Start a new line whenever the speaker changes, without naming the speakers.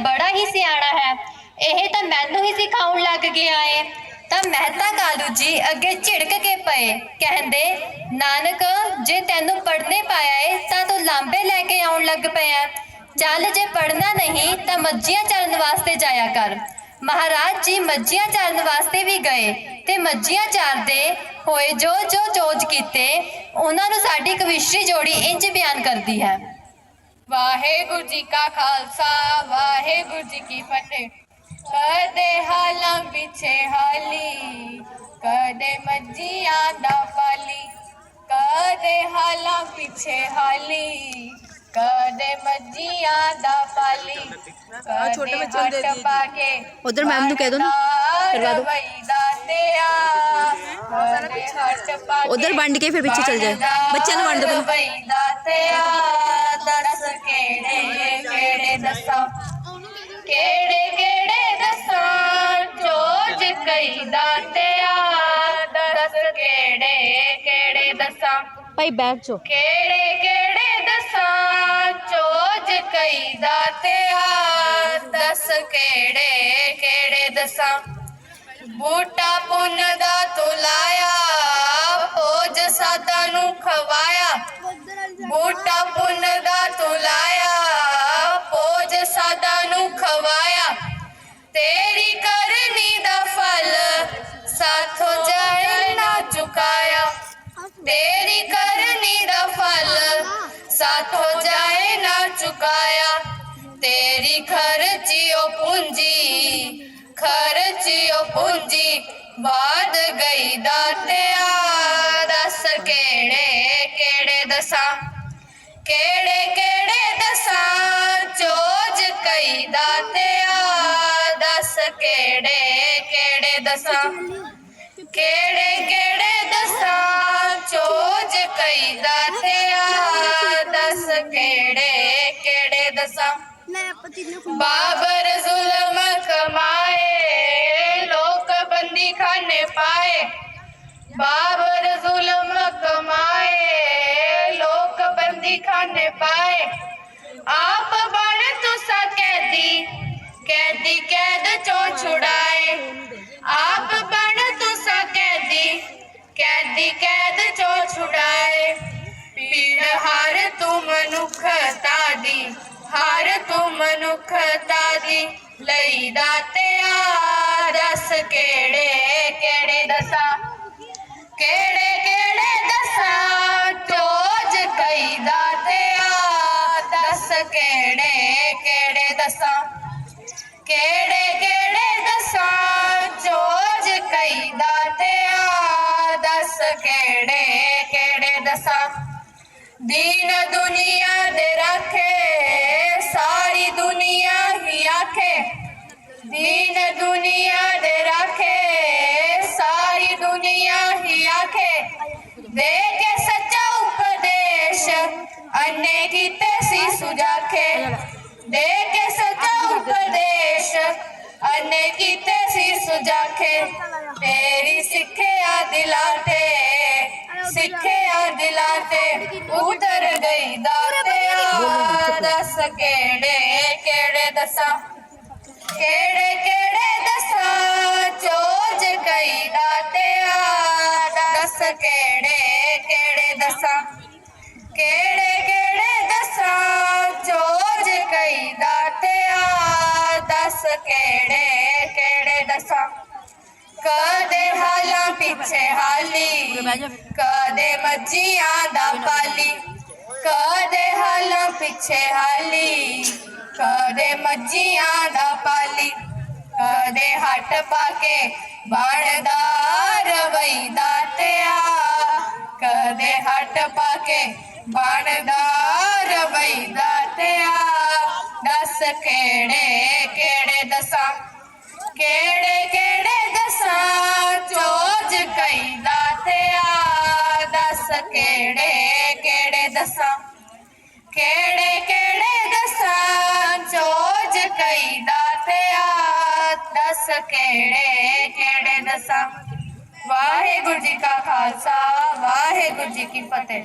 ਬੜਾ ਹੀ ਸਿਆਣਾ ਹੈ। ਇਹ ਤਾਂ ਮੈਨੂੰ ਹੀ ਸਿਖਾਉਣ ਲੱਗ ਗਿਆ ਏ। ਤਾਂ ਮਹਿਤਾ ਕਾਲੂ ਜੀ ਅੱਗੇ ਝਿੜਕ ਕੇ ਪਏ। ਕਹਿੰਦੇ, ਨਾਨਕ, ਜੇ ਤੈਨੂੰ ਪੜ੍ਹਨੇ ਪਾਇਆ ਏ, ਤਾਂ ਤੂੰ ਲਾਂਬੇ ਲੈ ਕੇ ਆਉਣ ਲੱਗ ਪਿਆ ਚੱਲ ਜੇ ਪੜ੍ਹਨਾ ਨਹੀਂ, ਤਾਂ ਮੱਝੀਆਂ ਚਰਨ ਵਾਸਤੇ ਜਾਇਆ ਕਰ। ਮਹਾਰਾਜ ਜੀ ਮੱਝੀਆਂ ਚਾਰਨ ਵਾਸਤੇ ਵੀ ਗਏ ਤੇ ਮੱਝੀਆਂ ਚਾਰਦੇ ਹੋਏ ਜੋ ਜੋ ਚੋਜ ਕੀਤੇ, ਉਹਨਾਂ ਨੂੰ ਸਾਡੀ ਕਵਿਸ਼ਰੀ ਜੋੜੀ ਇੰਜ ਬਿਆਨ ਕਰਦੀ ਹੈ।
ਵਾਹਿਗੁਰੂ ਜੀ ਕਾ ਖਾਲਸਾ ਵਾਹਿਗੁਰੂ ਜੀ ਕੀ ਫਤਿਹ ਕਦੇ ਹਾਲਾਂ ਪਿੱਛੇ ਹਾਲੀ ਕਦੇ ਮੱਜੀਆਂ ਦਾ ਪਾਲੀ ਕਦੇ ਹਾਲਾਂ ਪਿੱਛੇ ਹਾਲੀ ਕਦੇ ਮੱਜੀਆਂ ਦਾ ਪਾਲੀ
ਆਹ ਛੋਟੇ ਨੂੰ ਦੇ
ਕੇ
ਉੱਧਰ ਮੈਮ ਨੂੰ ਕਹਿ ਦਿਓ ਨਾ, ਕਰਵਾ ਦਿਓ। ਉੱਧਰ ਵੰਡ ਕੇ ਫਿਰ ਪਿੱਛੇ ਚੱਲ ਜਾਏ। ਬੱਚਿਆਂ ਨੂੰ ਵੰਡ ਦਿਓ ਪਹਿਲਾਂ।
ਦੱਸ ਕਿਹੜੇ ਕਿਹੜੇ ਦੱਸਾਂ ਕਿਹੜੇ ਕਿਹੜੇ ਦੱਸਾਂ ਚੋਜ ਕਈਦਾ ਤੇ ਦੱਸ ਕਿਹੜੇ ਕਿਹੜੇ ਦੱਸਾਂ
ਭਾਈ ਬੈਠ ਜਾਓ।
ਕਿਹੜੇ ਕਿਹੜੇ ਦੱਸਾਂ ਚੋਜ ਕਈਦਾ ਤੇ ਦੱਸ ਕਿਹੜੇ ਕਿਹੜੇ ਦੱਸਾਂ ਬੂਟਾ ਪੁੰਨ ਦਾ ਤੁਲਾਇਆ ਭੋਜ ਸਾਦਾ ਨੂੰ ਖਵਾਇਆ। ਬੂਟਾ ਪੁੰਨ ਦਾ ਤੁਲਾਇਆ ਤੇਰੀ ਕਰਨੀ ਦਾ ਫਲ ਸਾਥੋਂ ਜਾਏ ਨਾ ਚੁਕਾਇਆ। ਤੇਰੀ ਕਰਨੀ ਦਾ ਫਲ ਸਾਥੋਂ ਜਾਏ ਨਾ ਚੁਕਾਇਆ। ਤੇਰੀ ਖਰਚਿਓ ਪੂੰਜੀ ਖਰਚਿਓ ਪੂੰਜੀ, ਬਾਦ ਗਈ ਦਾਤਿਆ। ਦੱਸ ਕਿਹੜੇ ਕਿਹੜੇ ਦਸਾਂ, ਕਿਹੜੇ ਕਿਹੜੇ ਦਸਾਂ, ਚੋਜ ਕਈ ਦਾਤਿਆ। ਦਸਾਂ? ਕਿਹੜੇ ਕਿਹੜੇ ਦਸਾਂ? ਚੋਜ ਕਈ ਦਾਤਿਆ ਦੱਸ ਕਿਹੜੇ ਕਿਹੜੇ ਦਸਾਂ? ਬਾਬਰ ਜ਼ੁਲਮ ਕਮਾਏ ਲੋਕ ਬੰਦੀ ਖਾਨੇ ਪਾਏ। ਬਾਬਰ ਜ਼ੁਲਮ ਕਮਾਏ ਲੋਕ ਬੰਦੀ ਖਾਨੇ ਪਾਏ। ਆਪ ਬਣ ਤੁਸਾ ਕੈਦੀ ਕੈਦੀ ਕੈਦ ਚੋਂ ਛੁਡਾਏ ਕੈਦੀ ਕੈਦ ਚੋਂ ਛੁਡਾਏ, ਪੀੜ ਹਾਰ ਤੂੰ ਮਨੁੱਖਤਾ ਦੀ ਹਾਰ ਤੂੰ ਮਨੁੱਖਤਾ ਦੀ ਲਈ ਦਾਤਿਆ ਦੱਸ ਕਿਹੜੇ ਕਿਹੜੇ ਦਸਾਂ? ਕਿਹੜੇ ਕਿਹੜੇ ਦਸਾਂ? ਚੋਜ ਕਈ ਦਾਤਿਆ ਦੱਸ ਕਿਹੜੇ ਕਿਹੜੇ ਦਸਾਂ? ਕਿਹੜੇ ਕਿਹੜੇ ਦਸਾਂ? ਚੋਜ ਕਈ ਦਾਤਿਆ ਦੱਸ ਕਿਹੜੇ ਕਿਹੜੇ ਦਸਾਂ? ਦੀਨ ਦੁਨੀਆ ਦੇ ਰੱਖੇ, ਸਾਰੀ ਦੁਨੀਆ ਹੀ ਆਖੇ। ਦੀਨ ਦੁਨੀਆ ਦੇ ਰੱਖੇ, ਸਾਰੀ ਦੁਨੀਆ ਹੀ ਆਖੇ। ਦੇ ਕੇ ਸੱਚਾ ਉਪਦੇਸ਼, ਅੰਨੇ ਕੀਤੇ ਸੀ ਸੁਜਾਖੇ। ਦੇ ਕੇ ਸੱਚਾ ਉਪਦੇਸ਼, ਅੰਨੇ ਕੀਤੇ ਸੀ ਸੁਜਾਖੇ। ਤੇਰੀ ਸਿੱਖਿਆ ਦਿਲਾਂ ਤੇ ਸਿੱਖਿਆ ਦਿਲਾਂ ਤੇ ਉਤਰ ਗਈ ਦਾਤਿਆ ਦੱਸ ਕਿਹੜੇ ਕਿਹੜੇ ਦਸਾਂ? ਕਿਹੜੇ ਕਿਹੜੇ ਦਸਾਂ? ਚੋਜ ਗਈ ਦਾਤਿਆ ਦੱਸ ਕਿਹੜੇ ਕਿਹੜੇ ਦਸਾਂ? ਕਿਹੜੇ ਕਿਹੜੇ ਦਸਾਂ? ਚੋਜ ਗਈ ਦਾਤਿਆ ਦੱਸ ਕਿਹੜੇ ਕਦੇ ਹਾਲਾਂ ਪਿੱਛੇ ਹਾਲੀ ਕਦੇ ਮੱਜੀਆਂ ਦਾ ਪਾਲੀ ਕਦੇ ਹਾਲਾਂ ਪਿੱਛੇ ਹਾਲੀ ਕਦੇ ਮੱਜੀਆਂ ਦਾ ਪਾਲੀ ਕਦੇ ਹੱਟ ਪਾ ਕੇ ਬਾਣਦਾਰ ਵਈ ਦਾਤਿਆ ਕਦੇ ਹੱਟ ਪਾ ਕੇ ਬਾਣਦਾਰ ਵਈ ਦਾਤਿਆ ਦੱਸ ਕਿਹੜੇ ਕਿਹੜੇ ਦਸਾਂ ਕਿਹੜੇ ਚੋਜ ਕਈ ਦਾਤਿਆ ਦੱਸ ਕਿਹੜੇ ਕਿਹੜੇ ਦਸਾਂ? ਕਿਹੜੇ ਕਿਹੜੇ ਦਸਾਂ? ਚੋਜ ਕਈ ਦਾਤਿਆ ਦੱਸ ਕਿਹੜੇ ਕਿਹੜੇ ਦਸਾਂ? ਵਾਹਿਗੁਰੂ ਜੀ ਕਾ ਖਾਲਸਾ, ਵਾਹਿਗੁਰੂ ਜੀ ਕੀ ਫਤਿਹ।